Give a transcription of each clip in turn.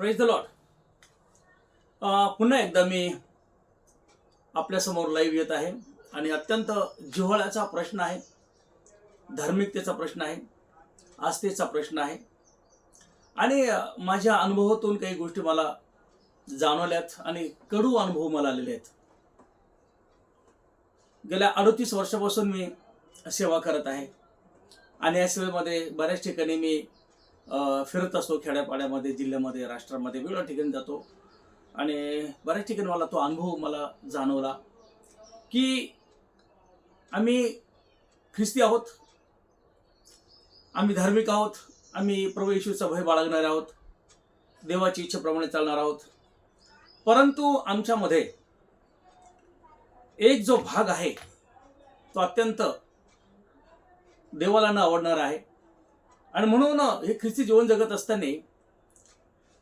Praise the lot पुन्हा एकदा मी आपल्यासमोर लाईव्ह येत आहे आणि अत्यंत जिव्हाळ्याचा प्रश्न आहे धार्मिकतेचा प्रश्न आहे आस्थेचा प्रश्न आहे. आणि माझ्या अनुभवातून काही गोष्टी मला जाणवल्यात आणि कडू अनुभव मला आलेले आहेत. गेल्या अडतीस वर्षापासून मी सेवा करत आहे. आणि या सेवेमध्ये बऱ्याच ठिकाणी मी फिरत असतो खेड्यापाड्यामध्ये जिल्ह्यामध्ये राष्ट्रामध्ये वेगवेगळ्या ठिकाणी जातो. आणि बऱ्याच ठिकाणी मला तो अनुभव मला जाणवला की आम्ही ख्रिस्ती आहोत आम्ही धार्मिक आहोत आम्ही प्रभू येशूचा भय बाळगणारे आहोत देवाची इच्छेप्रमाणे चालणार आहोत. परंतु आमच्यामध्ये एक जो भाग आहे तो अत्यंत देवाला न आवडणारा आहे. आणि म्हणून हे ख्रिस्ती जीवन जगत असताना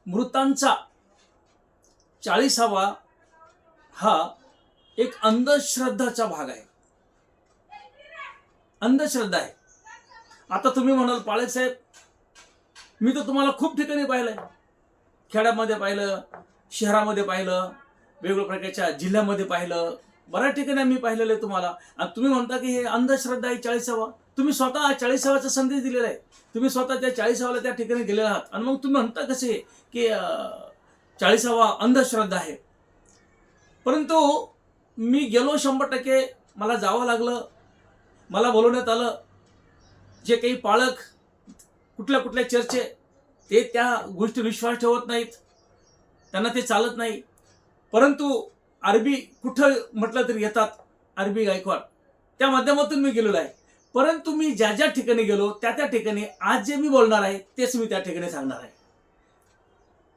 मृतांचा चाळीसावा हा एक अंधश्रद्धाचा भाग आहे. अंधश्रद्धा आहे. आता तुम्ही म्हणाल पाळे साहेब मी तर तुम्हाला खूप ठिकाणी पाहिलंय. खेड्यामध्ये पाहिलं शहरामध्ये पाहिलं वेगवेगळ्या प्रकारच्या जिल्ह्यामध्ये पाहिलं बऱ्याच ठिकाणी आम्ही पाहिलेलं आहे तुम्हाला. आणि तुम्ही म्हणता की हे अंधश्रद्धा आहे चाळीसावा. तुम्ही स्वतः चाळीसावाचा संदेश दिलेला आहे. तुम्ही स्वतः त्या चाळीसावाला त्या ठिकाणी गेलेला आहात. आणि मग तुम्ही म्हणता कसे की चाळीसावा अंधश्रद्धा आहे. परंतु मी गेलो शंभर टक्के मला जावं लागलं. मला बोलवण्यात आलं. जे काही पालक कुठल्या कुठल्या चर्चे ते त्या गोष्टी विश्वास ठेवत नाहीत. त्यांना ते चालत नाही. परंतु अरबी कुठं म्हटलं तरी येतात. अरबी गायकवाड. त्या माध्यमातून मी गेलेलो आहे. परंतु मी ज्या ज्या ठिकाणी गेलो त्या त्या ठिकाणी आज जे मी बोलणार आहे तेच मी त्या ठिकाणी सांगणार आहे.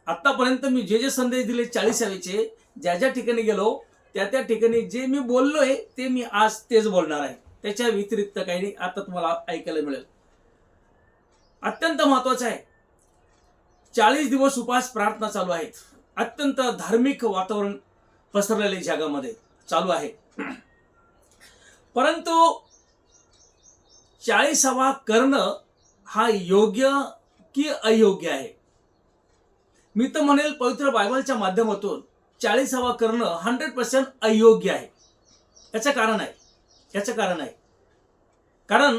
आतापर्यंत मी जे जे संदेश दिले चाळीसावेचे ज्या ज्या ठिकाणी गेलो त्या त्या ठिकाणी जे मी बोललोय ते मी आज तेच बोलणार आहे. त्याच्या व्यतिरिक्त काही नाही आता तुम्हाला ऐकायला मिळेल. अत्यंत महत्वाचं आहे. चाळीस दिवस उपास प्रार्थना चालू आहेत. अत्यंत धार्मिक वातावरण पसरलेले जगामध्ये. चालू आहे. परंतु चाळीसावा करणं हा योग्य की अयोग्य आहे? मी तर म्हणेल पवित्र बायबलच्या माध्यमातून चाळीसावा करणं हंड्रेड पर्सेंट अयोग्य आहे. याचं कारण आहे. याचं कारण आहे. कारण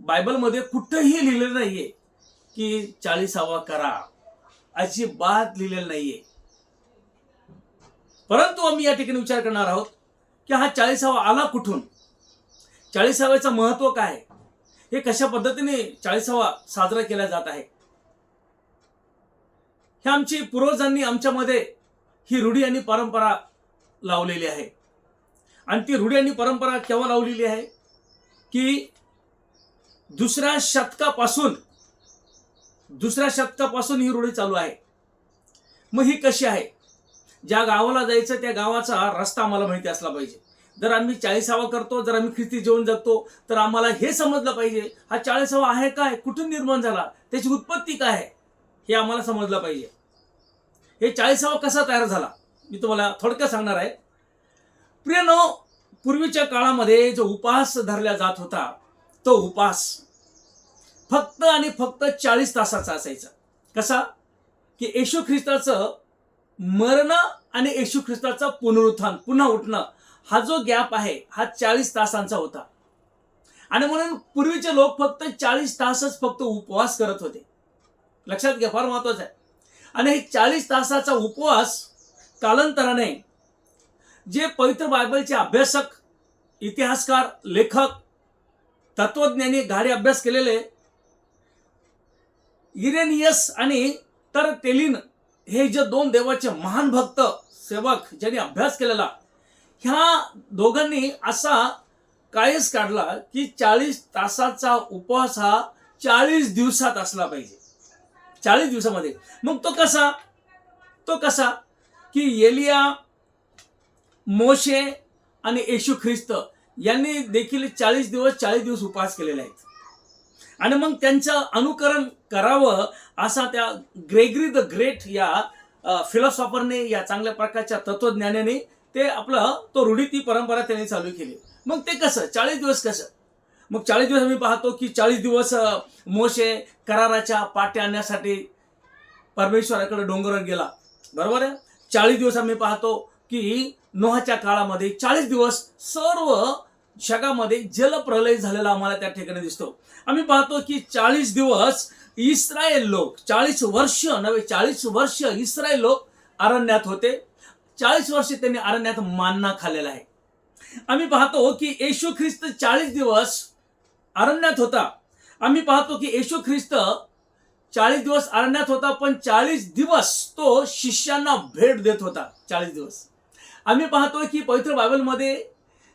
बायबलमध्ये कुठंही लिहिलेलं नाहीये की चाळीसावा करा. अजिबात लिहिलेलं नाहीये. परंतु आम्ही या ठिकाणी विचार करणार आहोत की हा चाळीसावा आला कुठून? चाळीसाव्याचं महत्त्व काय? हे कशा पद्धतीने चाळीसावा साजरा केला जात आहे? हे आमची पूर्वजांनी आमच्यामध्ये ही रूढी आणि परंपरा लावलेली आहे. आणि ती रूढी आणि परंपरा केव्हा लावलेली आहे? की दुसऱ्या शतकापासून दुसऱ्या शतकापासून ही रूढी चालू आहे. मग ही कशी आहे? ज्या गावाला जायचं त्या गावाचा रस्ता आम्हाला माहिती असला पाहिजे. जर आम्ही चाळीसावा करतो जर आम्ही ख्रिस्ती जेवण जगतो तर आम्हाला हे समजलं पाहिजे हा चाळीसावा आहे काय कुठून निर्माण झाला? त्याची उत्पत्ती काय आहे? हे आम्हाला समजलं पाहिजे. हे चाळीसावा कसा तयार झाला? मी तुम्हाला थोडक्यात सांगणार आहे. प्रियनो पूर्वीच्या काळामध्ये जो उपास धरला जात होता तो उपास फक्त आणि फक्त चाळीस तासाचा असायचा. कसा? की येशू ख्रिस्ताचं मरण आणि येशू ख्रिस्ताचं पुनरुत्थान पुन्हा उठणं. हा जो गॅप आहे हा चाळीस तासांचा होता. आणि म्हणून पूर्वीचे लोक फक्त चाळीस तासच फक्त उपवास करत होते. लक्षात घ्या फार महत्वाचं आहे. आणि हे चाळीस तासाचा उपवास कालांतराने जे पवित्र बायबलचे अभ्यासक इतिहासकार लेखक तत्वज्ञानी गाढे अभ्यास केलेले इरेनियस आणि तर तेलिन हे जे दोन देवाचे महान भक्त सेवक ज्यांनी अभ्यास केलेला ह्या दोघांनी असा काळीस काढला की चाळीस तासाचा उपवास हा चाळीस दिवसात असला पाहिजे. चाळीस दिवसामध्ये. मग तो कसा? तो कसा? की एलिया मोशे आणि येशू ख्रिस्त यांनी देखील चाळीस दिवस चाळीस दिवस उपवास केलेले आहेत. आणि मग त्यांचं अनुकरण करावं असा त्या ग्रेगरी द ग्रेट या फिलॉसॉफरने या चांगल्या प्रकारच्या तत्वज्ञानाने ते आपलं तो रूढी ती परंपरा त्यांनी चालू केली. मग ते कसं? चाळीस दिवस कसं? मग चाळीस दिवस आम्ही पाहतो की चाळीस दिवस मोशे कराराच्या पाट्या आणण्यासाठी परमेश्वराकडे डोंगरावर गेला. बरोबर आहे? चाळीस दिवस आम्ही पाहतो की नोहाच्या काळामध्ये चाळीस दिवस सर्व जगामध्ये जलप्रलय झालेला आम्हाला त्या ठिकाणी दिसतो. आम्ही पाहतो की चाळीस दिवस इस्रायल लोक चाळीस वर्ष नव्हे चाळीस वर्ष इस्रायल लोक अरण्यात होते. चाळीस वर्ष त्यांनी अरण्यात मानना खाल्लेला आहे. आम्ही पाहतो की येशू ख्रिस्त चाळीस दिवस अरण्यात होता. आम्ही पाहतो की येशू ख्रिस्त चाळीस दिवस अरण्यात होता पण चाळीस दिवस तो शिष्यांना भेट देत होता. चाळीस दिवस. आम्ही पाहतोय की पवित्र बायबलमध्ये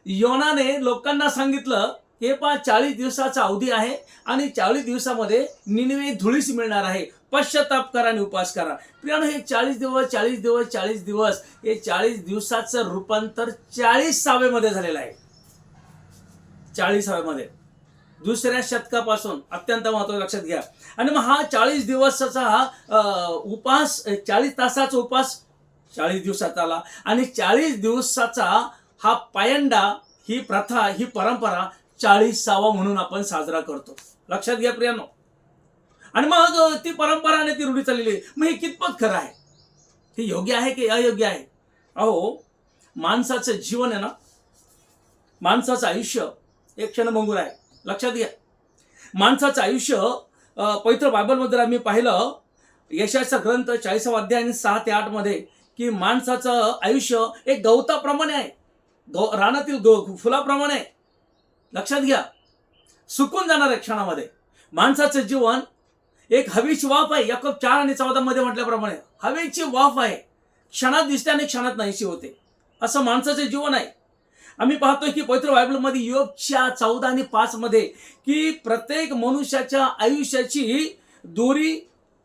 योनाने लोकांना सांगितलं हे पा चाळीस दिवसाचा अवधी आहे आणि चाळीस दिवसामध्ये निनवे धुळीस मिळणार आहे. पश्चाताप करा आणि उपास करा. प्रियानो हे चाळीस दिवस चाळीस दिवस चाळीस दिवस हे चाळीस दिवसाचं रूपांतर चाळीस सावेमध्ये झालेलं आहे. चाळीसाव्यामध्ये दुसऱ्या शतकापासून अत्यंत महत्वाचं लक्षात घ्या. आणि मग हा चाळीस दिवसाचा हा उपास चाळीस तासाचा उपास चाळीस दिवसात आला. आणि चाळीस दिवसाचा हा पायंडा ही प्रथा ही परंपरा चाळीसावा म्हणून आपण साजरा करतो. लक्षात घ्या प्रियानो. आणि मग ती परंपराने ती रूढी चाललेली आहे. मग हे कितपत खरं आहे? हे योग्य आहे की अयोग्य आहे? अहो माणसाचं जीवन आहे ना माणसाचं आयुष्य एक क्षणभंगूर आहे. लक्षात घ्या. माणसाचं आयुष्य पवित्र बायबलमध्ये आम्ही पाहिलं यशाचा ग्रंथ चाळीसावा अध्याय आणि सहा ते आठमध्ये की माणसाचं आयुष्य एक गवताप्रमाणे आहे. गौ रानातील गौ फुलाप्रमाणे आहे. लक्षात घ्या. सुकून जाणार आहे क्षणामध्ये माणसाचं जीवन एक हवेची वाफ आहे याकब चार आणि चौदा मध्ये म्हटल्याप्रमाणे. हवेची वाफ आहे. क्षणात दिसते आणि क्षणात नाहीशी होते. असं माणसाचं जीवन आहे. आम्ही पाहतोय की पवित्र बायबलमध्ये योगच्या चौदा आणि पाच मध्ये की प्रत्येक मनुष्याच्या आयुष्याची दोरी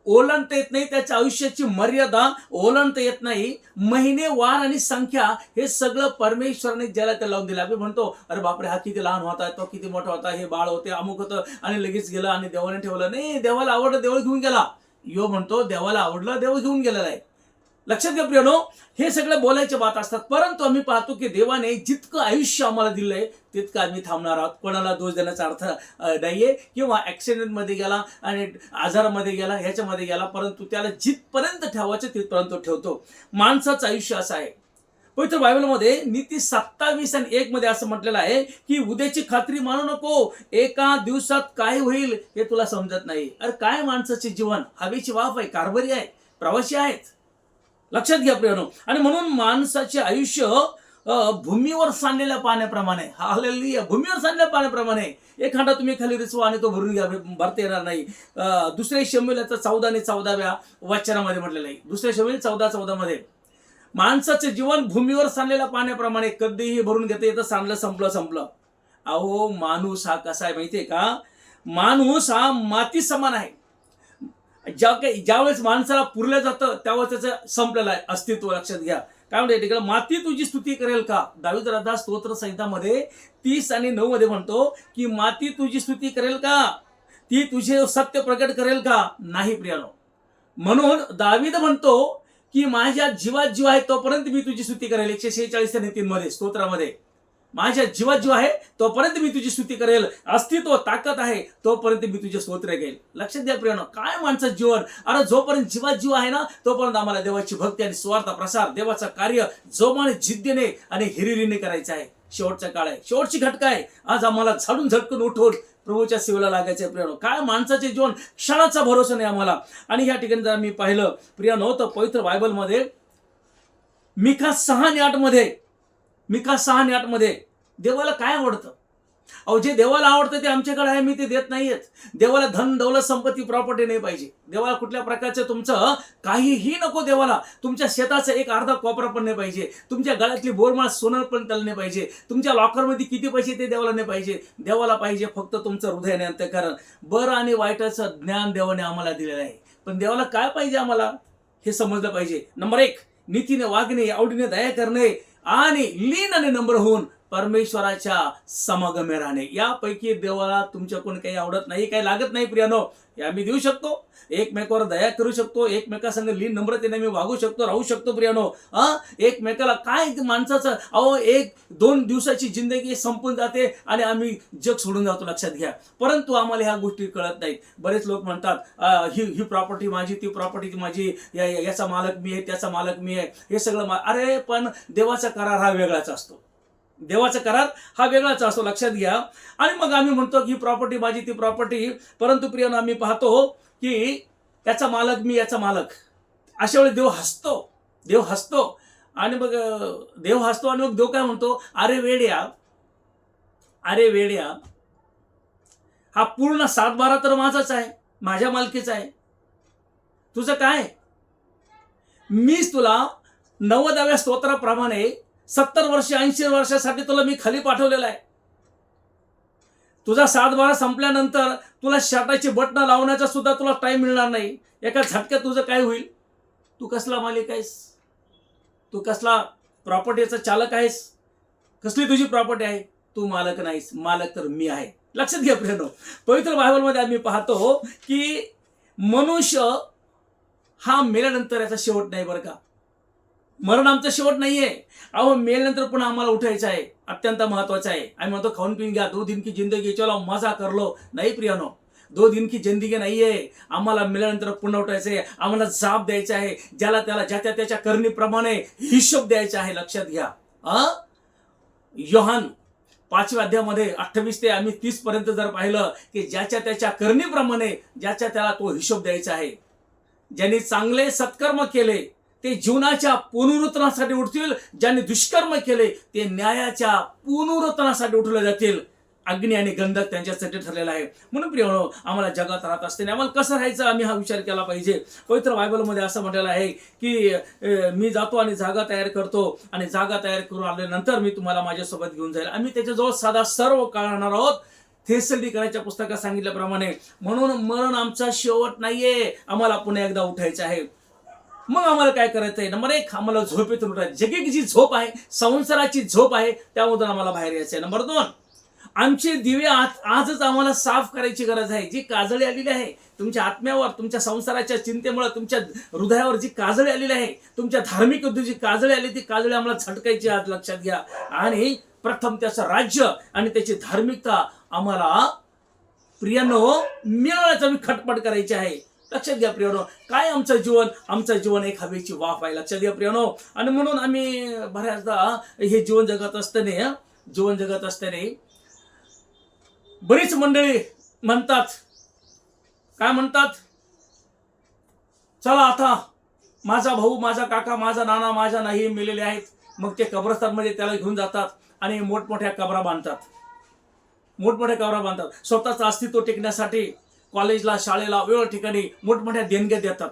ओलांडता येत नाही त्याच्या आयुष्याची मर्यादा ओलांडता येत नाही. महिने वार आणि संख्या हे सगळं परमेश्वराने ज्याला त्या लावून दिलं. आम्ही म्हणतो अरे बापरे हा किती लहान होता तो किती मोठा होता हे बाळ होते अमुक होतं आणि लगेच गेलं आणि देवाने ठेवलं. नाही देवाला आवडलं देव घेऊन गेला. यो म्हणतो देवाला आवडलं देव घेऊन गेलेला आहे. लक्षात घ्या प्रियनो हे सगळं बोलायच्या बात असतात. परंतु आम्ही पाहतो की देवाने जितकं आयुष्य आम्हाला दिलंय तितकं आम्ही थांबणार आहोत. कोणाला दोष देण्याचा अर्थ नाहीये. किंवा ॲक्सिडेंटमध्ये गेला आणि आजारामध्ये गेला ह्याच्यामध्ये गेला परंतु त्याला जिथपर्यंत ठेवायचं तिथपर्यंत ठेवतो. माणसाचं आयुष्य असं आहे. पवित्र बायबलमध्ये नीती सत्तावीस आणि एक मध्ये असं म्हटलेलं आहे की उद्याची खात्री मानू नको. एका दिवसात काय होईल हे तुला समजत नाही. अरे काय माणसाचे जीवन? हवेची वाफ आहे कारभारी आहे प्रवासी आहेत. लक्षात घ्या प्रियानो. आणि म्हणून माणसाचे आयुष्य भूमीवर सांडलेल्या पाण्याप्रमाणे हालेलुया भूमीवर सांडलेल्या पाण्याप्रमाणे एखादा तुम्ही खाली रिचवा आणि तो भरून घ्या भरता येणार नाही. दुसऱ्या शमिलाचा चौदा आणि चौदाव्या वाचनामध्ये म्हटलेलं आहे. दुसऱ्या शमिल चौदा चौदा मध्ये माणसाचे जीवन भूमीवर सांडलेल्या पाण्याप्रमाणे कधीही भरून घेता येतं सांडलं संपलं संपलं. अहो माणूस हा कसा आहे माहितीये का? माणूस हा माती समान आहे. ज्या काही ज्यावेळेस माणसाला पुरलं जातं त्यावेळेस त्याचं संपलेलं आहे. अस्तित्व लक्षात घ्या. काय म्हणते तिकडे माती तुझी स्तुती करेल का? दाविद राधा स्तोत्र संहितामध्ये तीस आणि नऊ मध्ये म्हणतो की माती तुझी स्तुती करेल का? ती तुझे सत्य प्रकट करेल का? नाही प्रियानो. म्हणून दाविद म्हणतो की माझ्या जीवात जीव आहे तोपर्यंत मी तुझी स्तुती करेल. एकशे शेहेचाळीस आणि तीन मध्ये स्तोत्रामध्ये. माझ्या जीवात जीव आहे तोपर्यंत मी तुझी स्तुती करेल. अस्तित्व ताकद आहे तोपर्यंत मी तुझे स्तोत्र घेईल. लक्षात द्या प्रियानो काय माणसाचं जीवन? अरे जोपर्यंत जीवात जीव आहे ना तोपर्यंत आम्हाला देवाची भक्ती आणि स्वार्थ प्रसार देवाचं कार्य जोमाने जिद्दीने आणि हिरिरीने करायचं आहे. शेवटचा काळ आहे. शेवटची घटका आहे. आज आम्हाला झाडून झटकून उठून प्रभूच्या सेवेला लागायचं आहे प्रियानो. काय माणसाचे जीवन? क्षणाचा भरोसा नाही आम्हाला. आणि ह्या ठिकाणी जर मी पाहिलं प्रियानो तर पवित्र बायबलमध्ये मिखा सहा आणि आठमध्ये मिका सहा आणि देवाला काय आवडतं? अहो जे देवाला आवडतं ते आमच्याकडे आहे मी ते देत नाहीयेत. देवाला धन दौलत संपत्ती प्रॉपर्टी नाही पाहिजे. देवाला कुठल्या प्रकारचं तुमचं काहीही नको देवाला. तुमच्या शेताचं एक अर्धा कोपरा पण नाही पाहिजे. तुमच्या गळ्यातली बोरमाळ सोनं पण त्याला नाही पाहिजे. तुमच्या लॉकरमध्ये किती पैसे ते देवाला नाही पाहिजे. देवाला पाहिजे फक्त तुमचं हृदय आणि अंतकरण. बरं आणि वाईटाचं ज्ञान देवाने आम्हाला दिलेलं आहे. पण देवाला काय पाहिजे आम्हाला? हे समजलं पाहिजे. नंबर एक नीतीने वागणे आवडीने दया करणे. आणि लीन आणि नम्र होऊन परमेश्वराच्या समागमे राहणे. यापैकी देवाला तुमच्याकडून काही आवडत नाही काही लागत नाही प्रियानो. हे आम्ही देऊ शकतो. एकमेकावर दया करू शकतो. एकमेकासंग लीन नम्रतेने मी वागू शकतो राहू शकतो प्रियानो. हा एकमेकाला काय माणसाचं? अहो एक दोन दिवसाची जिंदगी संपून जाते आणि आम्ही जग सोडून जातो लक्षात घ्या. परंतु आम्हाला ह्या गोष्टी कळत नाहीत. बरेच लोक म्हणतात ही ही प्रॉपर्टी माझी ती प्रॉपर्टी माझी या- याचा मालक मी आहे त्याचा मालक मी आहे. हे सगळं अरे पण देवाचा करार हा वेगळाच असतो. देवाचा करार हा वेगळाच असतो लक्षात घ्या. आणि मग आम्ही म्हणतो की प्रॉपर्टी माझी ती प्रॉपर्टी परंतु प्रियानं आम्ही पाहतो की याचा मालक मी याचा मालक. अशा वेळी देव हसतो. देव हसतो. आणि मग देव हसतो आणि मग देव काय म्हणतो? अरे वेड्या अरे वेड्या हा पूर्ण सातबारा तर माझाच आहे माझ्या मालकीचा आहे. तुझं काय? मीच तुला नव्वदाव्या स्तोत्राप्रमाणे सत्तर वर्ष ऐंशी वर्षासाठी तुला मी खाली पाठवलेला आहे. तुझा सातबारा संपल्यानंतर तुला शर्टाची बटणं लावण्याचा सुद्धा तुला टाइम मिळणार नाही. एका झटक्यात तुझं काय होईल? तू कसला मालिक आहेस? तू कसला प्रॉपर्टीचा चालक आहेस? कसली तुझी प्रॉपर्टी आहे? तू मालक नाहीस. मालक तर मी आहे. लक्षात घ्या प्रियनो पवित्र बायबलमध्ये आम्ही पाहतो की मनुष्य हा मेल्यानंतर याचा शेवट नाही बरं का. मरण आमचं शेवट नाहीये. अहो मेल्यानंतर पुन्हा आम्हाला उठायचं आहे. अत्यंत महत्वाचं आहे. आम्ही म्हणतो खाऊन पिऊन घ्या. दो दिन की जिंदगी. चलो मजा करलो. नाही प्रियानो. दो दिन की जिंदगी नाहीये. आम्हाला मिल्यानंतर पुन्हा उठायचं आहे. आम्हाला जाब द्यायचा आहे. ज्याला त्याला ज्या त्या त्याच्या करणीप्रमाणे हिशोब द्यायचा आहे. लक्षात घ्या. अ? योहान पाचव्या अध्यामध्ये अठ्ठावीस ते आम्ही तीस पर्यंत जर पाहिलं की ज्याच्या त्याच्या करणीप्रमाणे ज्याच्या त्याला तो हिशोब द्यायचा आहे. ज्यांनी चांगले सत्कर्म केले ते जीवनाच्या पुनरुत्थानासाठी उठतील ज्यांनी दुष्कर्म केले ते न्यायाच्या पुनरुत्थानासाठी उठवले जातील. अग्नी आणि गंधक त्यांच्यासाठी ठरलेला आहे. म्हणून प्रिय आम्हाला जगात राहत असते आम्हाला कसं राहायचं आम्ही हा विचार केला पाहिजे. पवित्र बायबलमध्ये असं म्हटलेलं आहे की मी जातो आणि जागा तयार करतो आणि जागा तयार करून आल्यानंतर मी तुम्हाला माझ्यासोबत घेऊन जाईल. आम्ही त्याच्याजवळ साधा सर्व काळ राहणार आहोत. थेसडी करायच्या पुस्तकात सांगितल्याप्रमाणे म्हणून मरण आमचा शेवट नाहीये. आम्हाला पुन्हा एकदा उठायचं आहे. मग आम्हाला काय करायचं आहे नंबर एक आम्हाला झोपेतून उठायचं जगी जी झोप आहे संसाराची झोप आहे त्यामधून आम्हाला बाहेर यायचं आहे नंबर दोन आमचे दिवे आज आजच आम्हाला साफ करायची गरज आहे. जी काजळी आलेली आहे तुमच्या आत्म्यावर तुमच्या संसाराच्या चिंतेमुळे तुमच्या हृदयावर जी काजळी आलेली आहे तुमच्या धार्मिक जी काजळी आली ती काजळी आम्हाला झटकायची आज लक्षात घ्या. आणि प्रथम त्याचं राज्य आणि त्याची धार्मिकता आम्हाला प्रियानो मिळवण्याचा मी खटपट करायची आहे. लक्षात घ्या प्रियनो काय आमचं जीवन? आमचं जीवन एक हवेची वाफ आहे लक्षात घ्या प्रियनो. आणि म्हणून आम्ही बऱ्याचदा हे जीवन जगत असताना जीवन जगत असताना बरीच मंडळी म्हणतात. काय म्हणतात? चला आता माझा भाऊ माझा काका माझा नाना माझा नाही मेलेले आहेत. मग ते कब्रस्तानमध्ये त्याला घेऊन जातात आणि मोठमोठ्या कबरा बांधतात. मोठमोठ्या कबरा बांधतात. स्वतःचं अस्तित्व टिकण्यासाठी कॉलेजला शाळेला वेगवेगळ्या ठिकाणी मोठमोठ्या देणग्या देतात.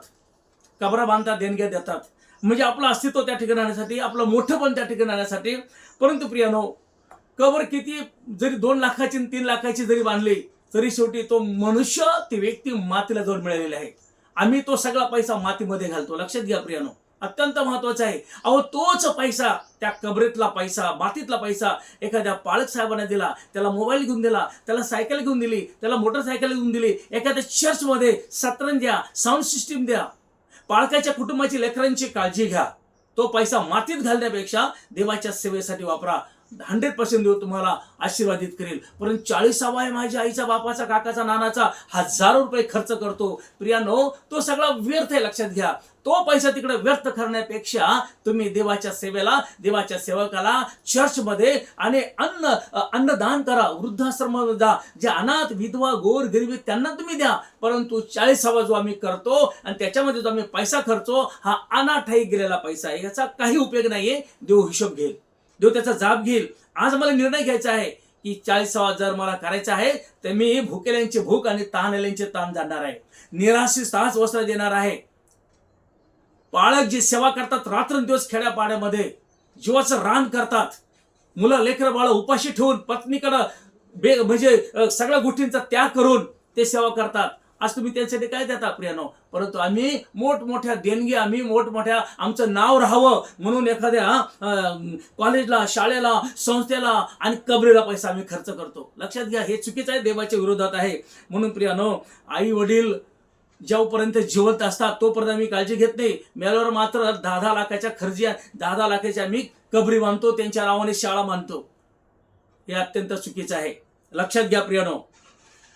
कबरा बांधतात देणग्या देतात. म्हणजे आपलं अस्तित्व त्या ठिकाणी आणण्यासाठी आपलं मोठं पण त्या ठिकाणी आणण्यासाठी. परंतु प्रियानो कबर किती जरी दोन लाखाची आणि तीन लाखाची जरी बांधली तरी शेवटी तो मनुष्य ती व्यक्ती मातीला जाऊन मिळालेली आहे. आम्ही तो सगळा पैसा मातीमध्ये घालतो. लक्षात घ्या प्रियानो. अत्यंत महत्वाचं आहे. अहो तोच पैसा त्या कबरेतला पैसा मातीतला पैसा एखाद्या पालक साहेबांना दिला त्याला मोबाईल घेऊन दिला त्याला सायकल घेऊन दिली त्याला मोटरसायकल घेऊन दिली एखाद्या चर्चमध्ये सतरंज द्या साऊंड सिस्टीम द्या. पालकाच्या कुटुंबाची लेकरांची काळजी घ्या. तो पैसा मातीत घालण्यापेक्षा देवाच्या सेवेसाठी वापरा. हंड्रेड पर्सेंट देव तुम्हाला आशीर्वादित करेल. परंतु चाळीसावा आहे माझ्या आईचा बापाचा काकाचा नानाचा. हजारो रुपये खर्च करतो. प्रियानो तो सगळा व्यर्थ आहे लक्षात घ्या. तो पैसा तिकडे व्यर्थ करण्यापेक्षा तुम्ही देवाच्या सेवेला देवाच्या सेवकाला चर्चमध्ये आणि अन्न अन्नदान करा. वृद्धाश्रम जा. जे अनाथ विधवा गोर गरिबी त्यांना तुम्ही द्या. परंतु चाळीसावा जो आम्ही करतो आणि त्याच्यामध्ये जो आम्ही पैसा खर्चो हा अनाठाई गेलेला पैसा आहे. याचा काही उपयोग नाहीये. देव हिशोब घेईल. देव त्याचा जाब घेईल. आज मला निर्णय घ्यायचा आहे की चाळीसावा जर मला करायचा आहे तर मी भुकेल्यांची भूक आणि तहानल्यांचे ताण जाणणार आहे. निराशी साहस वस्त्र देणार आहे. पाळक जी सेवा करतात रात्रंदिवस खेड्यापाड्यामध्ये जीवाचं रान करतात. मुलं लेकरं बाळ उपाशी ठेवून पत्नीकडं बे म्हणजे सगळ्या गोष्टींचा त्याग करून ते सेवा करतात. आज तुम्ही त्यांच्यासाठी काय देता प्रियानो? परंतु आम्ही मोठमोठ्या देणगी आम्ही मोठमोठ्या आमचं नाव राहावं म्हणून एखाद्या कॉलेजला शाळेला संस्थेला आणि कबरीला पैसा आम्ही खर्च करतो. लक्षात घ्या हे चुकीचं आहे देवाच्या विरोधात आहे. म्हणून प्रियानो आई वडील जेव्हापर्यंत जिवंत असतात तोपर्यंत आम्ही काळजी घेत नाही. मेल्यावर मात्र दहा दहा लाखाच्या खर्ची दहा दहा लाखाच्या आम्ही कबरी बांधतो त्यांच्या नावाने शाळा बांधतो. हे अत्यंत चुकीचं आहे. लक्षात घ्या प्रियानो.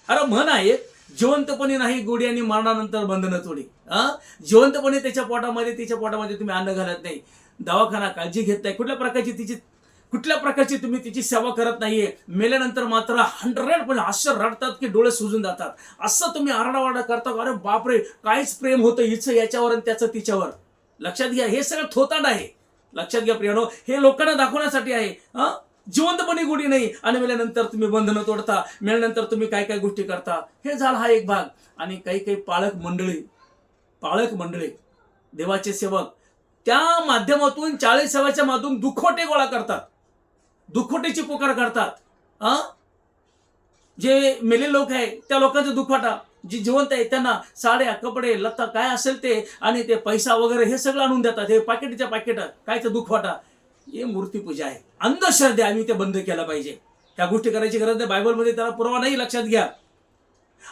अरे म्हण आहे जिवंतपणे नाही गोडी आणि मरणानंतर बंधनं तोडी. हा जिवंतपणे त्याच्या पोटामध्ये तिच्या पोटामध्ये तुम्ही अन्न घालत नाही. दवाखाना काळजी घेत नाही. कुठल्या प्रकारची तिची कुठल्या प्रकारची तुम्ही तिची सेवा करत नाहीये? मेल्यानंतर मात्र हंड्रेड पण असं रडतात की डोळे सुजून जातात. असं तुम्ही आरडावारडा करता अरे बापरे काहीच प्रेम होतं हिचं याच्यावर आणि त्याचं तिच्यावर. लक्षात घ्या हे सगळं थोतांड आहे. लक्षात घ्या प्रियानो हे लोकांना दाखवण्यासाठी आहे. जिवंतपणे गोडी नाही. आणि मेल्यानंतर तुम्ही बंधनं तोडता. मेल्यानंतर तुम्ही काय काय गोष्टी करता. हे झाला हा एक भाग. आणि काही काही पाळक मंडळी पाळक मंडळी देवाचे सेवक त्या माध्यमातून चाळीस सेवाच्या माध्यमातून दुखोटे गोळा करतात. दुखोटेची पुकार करतात. हा जे मेले लोक आहे त्या लोकांचा दुखवाटा जी जिवंत आहे त्यांना साड्या कपडे लत्ता काय असेल ते आणि ते पैसा वगैरे हे सगळं आणून देतात. हे पाकिटच्या पाकिटात काय ते दुखवाटा. हे मूर्तीपूजा आहे. अंधश्रद्धे आम्ही ते बंद केला पाहिजे. त्या गोष्टी करायची गरज नाही. बायबलमध्ये त्याला पुरावा नाही लक्षात घ्या.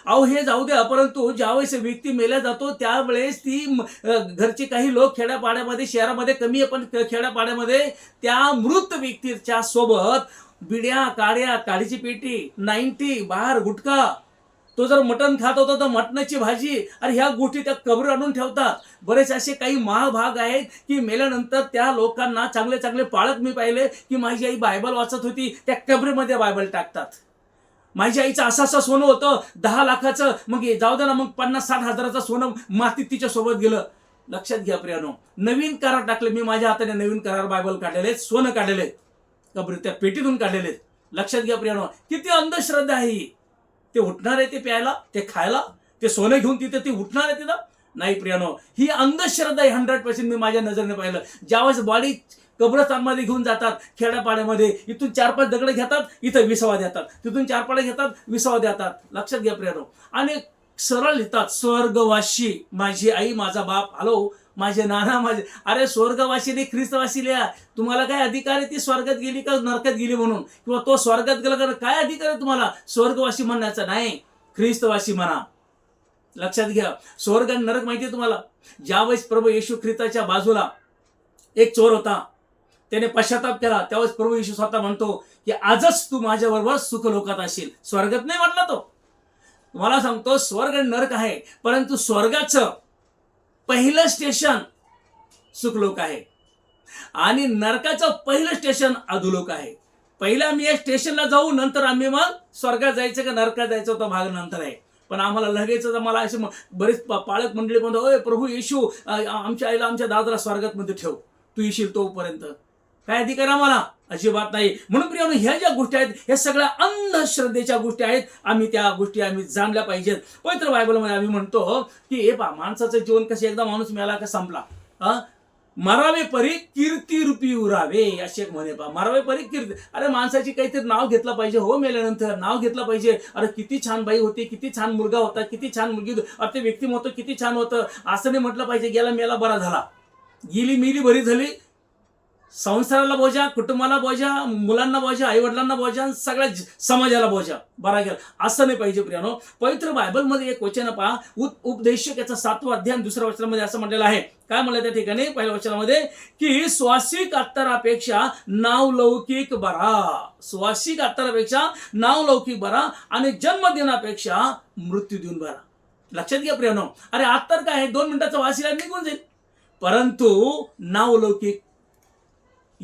अहो हे जाऊ द्या परंतु ज्यावेळेस व्यक्ती मेल्या जातो त्यावेळेस ती घरचे काही लोक खेड्यापाड्यामध्ये शहरामध्ये कमी आहे पण खेड्यापाड्यामध्ये त्या मृत व्यक्तीच्या सोबत बिड्या काड्या काडीची पेटी नाईन्टी बार गुटखा तो जर मटण खात होता तर मटणाची भाजी अरे ह्या गोष्टी त्या कबर आणून ठेवतात बरेच असे काही महाभाग आहेत की मेल्यानंतर त्या लोकांना चांगले चांगले पाळक मी पाहिले की माझी आई बायबल वाचत होती त्या कबरेमध्ये बायबल टाकतात माझ्या आईचं असं असं सोनं होतं दहा लाखाचं मग जाऊ दे ना मग पन्नास साठ हजाराचं सोनं मातीत तिच्या सोबत गेलं लक्षात घ्या प्रियानो नवीन करार टाकले मी माझ्या हाताने नवीन करार बायबल काढलेले आहेत, सोनं काढलेले आहेत. कबरी त्या पेटीतून काढलेले आहेत. लक्षात घ्या प्रियानो किती अंधश्रद्धा आहे ही ते उठणार आहे ते प्यायला ते खायला ते सोनं घेऊन तिथे ते उठणार आहे तिथं? नाही प्रियानो. ही अंधश्रद्धा आहे हंड्रेड पर्सेंट मी माझ्या नजरेने पाहिलं. ज्यावेळेस बॉडी कब्रस्तानमध्ये घेऊन जातात खेड्यापाड्यामध्ये इथून चार पाच दगडं घेतात इथं विसावा देतात. तिथून चार पाड्या घेतात विसावा देतात. लक्षात घ्या प्रियानो. आणि सरळ लिहितात स्वर्गवाशी माझी आई माझा बाप हॅलो माझे नाना माझे अरे स्वर्गवासी नाही ख्रिस्तवासी लिहा तुम्हाला काय अधिकार आहे ती स्वर्गात गेली का नरकात गेली म्हणून? किंवा तो स्वर्गात गेला कारण काय अधिकार आहे तुम्हाला? स्वर्गवासी म्हणण्याचा नाही. ख्रिस्तवासी म्हणा. लक्षात घ्या. स्वर्ग आणि नरक माहिती आहे तुम्हाला? ज्यावेळेस प्रभू येशू ख्रिस्ताच्या बाजूला एक चोर होता त्याने पश्चाताप केला. त्यावेळेस प्रभू येशू स्वतः म्हणतो की आजच तू माझ्याबरोबर सुख लोकात असेल. स्वर्गात नाही म्हटला तो. मला सांगतो स्वर्ग आणि नरक आहे परंतु स्वर्गाचं पहिलं स्टेशन सुखलोक आहे. आणि नरकाचं पहिलं स्टेशन अधोलोक आहे. पहिलं आम्ही या स्टेशनला जाऊ नंतर आम्ही मग स्वर्गात जायचं का नरकात जायचं तो भाग नंतर आहे. पण आम्हाला लगेच मला असे बरेच पाळक मंडळी म्हणतो ओय प्रभू येशू आमच्या आईला आमच्या दादाला स्वर्गात मध्ये ठेव. तू येशील तोपर्यंत. काय अधिकार आम्हाला अजिबात नाही. म्हणून प्रियानो ह्या ज्या गोष्टी आहेत ह्या सगळ्या अंधश्रद्धेच्या गोष्टी आहेत आम्ही त्या गोष्टी आम्ही जाणल्या पाहिजेत. पवित्र बायबलमध्ये आम्ही म्हणतो की हे पा माणसाचं जीवन कसं एकदा माणूस मिळाला का संपला? मरावे परी कीर्ती रूपी उरावे अशी एक म्हणे पा मरावे परी कीर्ती. अरे माणसाची काहीतरी नाव घेतलं पाहिजे हो मेल्यानंतर. नाव घेतलं पाहिजे. अरे किती छान बाई होती किती छान मुलगा होता किती छान मुलगी होती. अरे ते व्यक्तिमत्व किती छान होतं. असं नाही म्हटलं पाहिजे गेला मेला बरा झाला. गेली मिली बरी झाली. संसाराला बोजा कुटुंबाला बोजा मुलांना बोजा आईवडिलांना बोजा सगळ्या समाजाला बोजा. बरा गेला. असं नाही पाहिजे प्रियानो. पवित्र बायबलमध्ये एक वचन पहा. उप उपदेशक याचा सातवा अध्याय दुसऱ्या वचनामध्ये असं म्हटलेलं आहे. काय म्हणलं त्या ठिकाणी? पहिल्या वचनामध्ये की स्वासिक अत्तरापेक्षा नावलौकिक बरा. स्वासिक अत्तरापेक्षा नावलौकिक बरा आणि जन्मदिनापेक्षा मृत्यू देऊन बरा. लक्षात घ्या प्रियानो. अरे अत्तर काय आहे? दोन मिनिटाचा वासिला निघून जाईल. परंतु नावलौकिक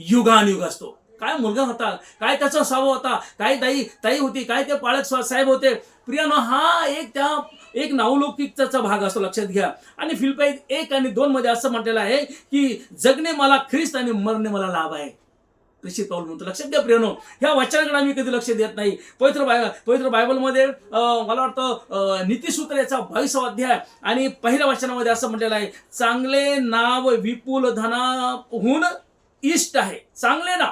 युगानुयुग असतो. काय मुलगा होता काय त्याचा सावा होता काय ताई ताई होती काय ते पाळक साहेब होते. प्रियानो हा एक त्या एक नावलौकिकचा भाग असतो लक्षात घ्या. आणि फिल्पाईत एक आणि दोन मध्ये असं म्हटलेलं आहे की जगणे मला ख्रिस्त आणि मरणे मला लाभ आहे. प्रेषित पाऊल म्हणतो? लक्षात घ्या प्रियानो. ह्या वचनाकडे आम्ही कधी लक्ष देत नाही. पवित्र बाय पवित्र बायबलमध्ये मला वाटतं अं, याचा बावीसावा अध्याय आणि पहिल्या वचनामध्ये असं म्हटलेलं आहे चांगले नाव विपुल धनाहून इष्ट आहे. चांगले नाव.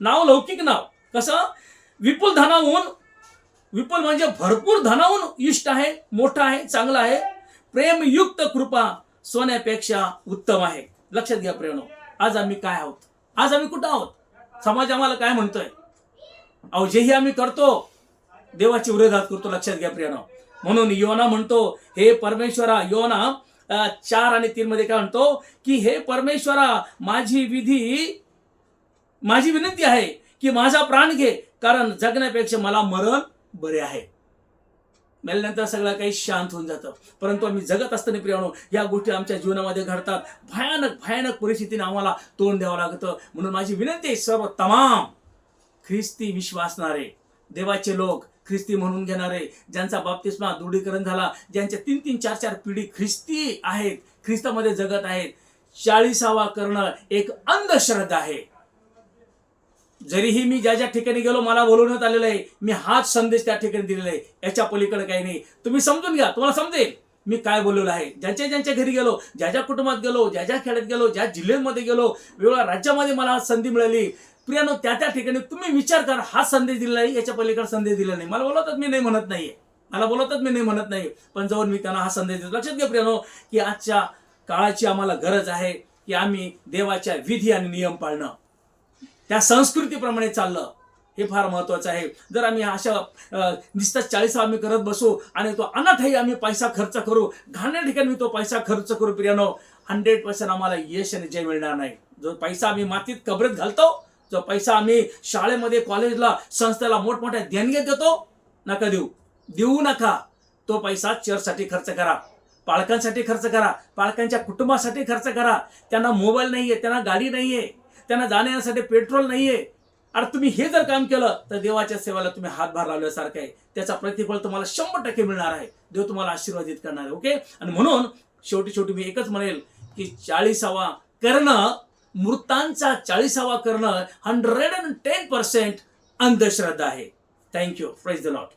नाव लौकिक नाव. कसं? विपुल धनाहून विपुल म्हणजे भरपूर धनाहून इष्ट आहे मोठा आहे चांगला आहे. प्रेमयुक्त कृपा सोन्यापेक्षा उत्तम आहे. लक्षात घ्या प्रेमनो आज आम्ही काय आहोत? आज आम्ही कुठं आहोत? समाज आम्हाला काय म्हणतोय? अहो जेही आम्ही करतो देवाची विरोधात करतो. लक्षात घ्या प्रेरणा. म्हणून योना म्हणतो हे परमेश्वरा योना चार आणि तीन मध्ये काय म्हणतो की हे परमेश्वरा माझी विधी माझी विनंती आहे की माझा प्राण घे कारण जगण्यापेक्षा मला मरण बरे आहे. मेल्यानंतर सगळं काही शांत होऊन जातं. परंतु आम्ही जगत असताना प्रियाणू या गोष्टी आमच्या जीवनामध्ये घडतात. भयानक भयानक परिस्थितीने आम्हाला तोंड द्यावं लागतं. म्हणून माझी विनंती आहे सर्व तमाम ख्रिस्ती विश्वासणारे देवाचे लोक ख्रिस्ती म्हणून घेणारे ज्यांचा बाप्तिस्मा दृढीकरण झाला ज्यांच्या तीन तीन चार चार पिढी ख्रिस्ती आहेत ख्रिस्तामध्ये जगत आहेत चाळीसावा करणं एक अंधश्रद्धा आहे. जरीही मी ज्या ज्या ठिकाणी गेलो मला बोलवण्यात आलेलं आहे मी हाच संदेश त्या ठिकाणी दिलेला आहे. याच्या पलीकडे काही नाही. तुम्ही समजून घ्या तुम्हाला समजेल मी काय बोललेलो आहे. ज्यांच्या ज्यांच्या घरी गेलो ज्या ज्या कुटुंबात गेलो ज्या ज्या खेड्यात गेलो ज्या जिल्ह्यांमध्ये गेलो वेगवेगळ्या राज्यामध्ये मला संधी मिळाली. प्रियानो त्या त्या ठिकाणी तुम्ही विचार करा हा संदेश दिला नाही याच्या पलीकडे संदेश दिला नाही. मला बोलवतात मी नाही म्हणत नाहीये. मला बोलवतात मी नाही म्हणत नाही पण जवळ मी त्यांना हा संदेश देतो. लक्षात घ्या प्रियानो की आजच्या काळाची आम्हाला गरज आहे की आम्ही देवाच्या विधी आणि नियम पाळणं. त्या संस्कृतीप्रमाणे चाललं हे फार महत्वाचं आहे. जर आम्ही अशा अं, नुसतं आम्ही करत बसू आणि तो अनाथही आम्ही पैसा खर्च करू घाण्या ठिकाणी मी तो पैसा खर्च करू प्रियानो हंड्रेड पर्सेंट आम्हाला यश आणि जय मिळणार नाही. जो पैसा आम्ही मातीत कबरेत घालतो जो पैसा आम्ही शाळेमध्ये कॉलेजला संस्थेला मोठमोठ्या देणग्या देतो नका देऊ. देऊ नका. तो पैसा चेअरसाठी खर्च करा. पालकांसाठी खर्च करा. पालकांच्या कुटुंबासाठी खर्च करा. त्यांना मोबाईल नाहीये त्यांना गाडी नाहीये त्यांना जाण्यासाठी पेट्रोल नाहीये. अरे तुम्ही हे जर काम केलं तर देवाच्या सेवेला तुम्ही हातभार लावल्यासारखं आहे. त्याचा प्रतिफळ तुम्हाला शंभर टक्के मिळणार आहे. देव तुम्हाला आशीर्वादित करणार आहे ओके? आणि म्हणून शेवटी शेवटी मी एकच म्हणेल की चाळीसावा करणं मृतांचा चाळीसावा करणं हंड्रेड अँड टेन पर्सेंट अंधश्रद्धा आहे. Thank you phrase the lot